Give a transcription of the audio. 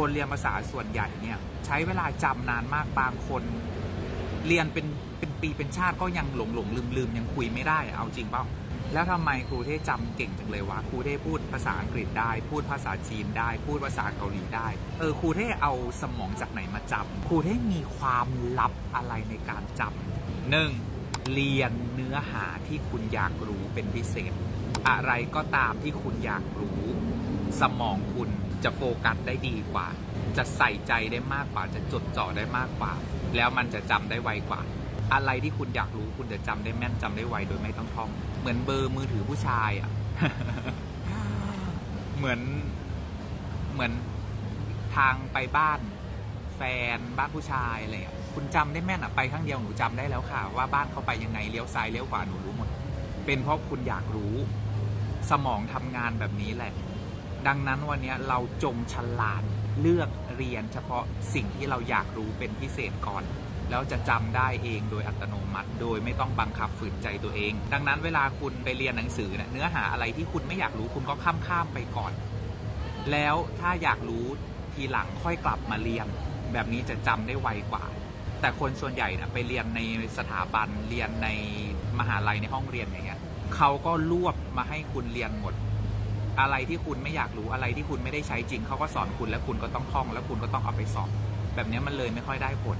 คนเรียนภาษาส่วนใหญ่เนี่ย ใช้เวลาจำนานมากบางคนเรียนเป็นเป็นปีเป็นชาติก็ยังหลงหลงลืมลืมยังคุยไม่ได้อะเอาจริงเปล่าแล้วทำไมครูเท่จำเก่งจังเลยวะครูเท่พูดภาษาอังกฤษได้ พูดภาษาจีนได้ พูดภาษาเกาหลีได้ เออครูเท่เอาสมองจากไหนมาจำครูเท่มีความลับอะไรในการจำหนึ่งเรียนเนื้อหาที่คุณอยากรู้เป็นพิเศษ อะไรก็ตามที่คุณอยากรู้ สมองคุณ จะโฟกัสได้ดีกว่า จะใส่ใจได้มากกว่า จะจดจ่อได้มากกว่า แล้วมันจะจำได้ไวกว่า อะไรที่คุณอยากรู้คุณจะจำได้แม่นจำได้ไวโดยไม่ต้องท่อง เหมือนเบอร์มือถือผู้ชายอะ เหมือนเหมือนทางไปบ้านแฟนบ้านผู้ชายอะไรอะคุณจำได้แม่นอะไปครั้งเดียวหนูจำได้แล้วค่ะ ว่าบ้านเขาไปยังไงเลี้ยวซ้ายเลี้ยวขวาหนูรู้หมด เป็นเพราะคุณอยากรู้ สมองทำงานแบบนี้แหละ ดังนั้นวันนี้เราจงฉลาดเลือกเรียนเฉพาะสิ่งที่เราอยากรู้เป็นพิเศษก่อน แล้วจะจำได้เองโดยอัตโนมัติ โดยไม่ต้องบังคับฝืนใจตัวเอง ดังนั้นเวลาคุณไปเรียนหนังสือเนะเนื้อหาอะไรที่คุณไม่อยากรู้คุณก็ข้ามข้ามไปก่อน แล้วถ้าอยากรู้ทีหลังค่อยกลับมาเรียน แบบนี้จะจำได้ไวกว่า แต่คนส่วนใหญ่นะไปเรียนในสถาบันเรียนในมหาลัยในห้องเรียนอย่างเงี้ยเขาก็รวบมาให้คุณเรียนหมด อะไรที่คุณไม่อยากรู้อะไรที่คุณไม่ได้ใช้จริงเขาก็สอนคุณแล้วคุณก็ต้องท่อง แล้วคุณก็ต้องเอาไปสอบ แบบนี้มันเลยไม่ค่อยได้ผล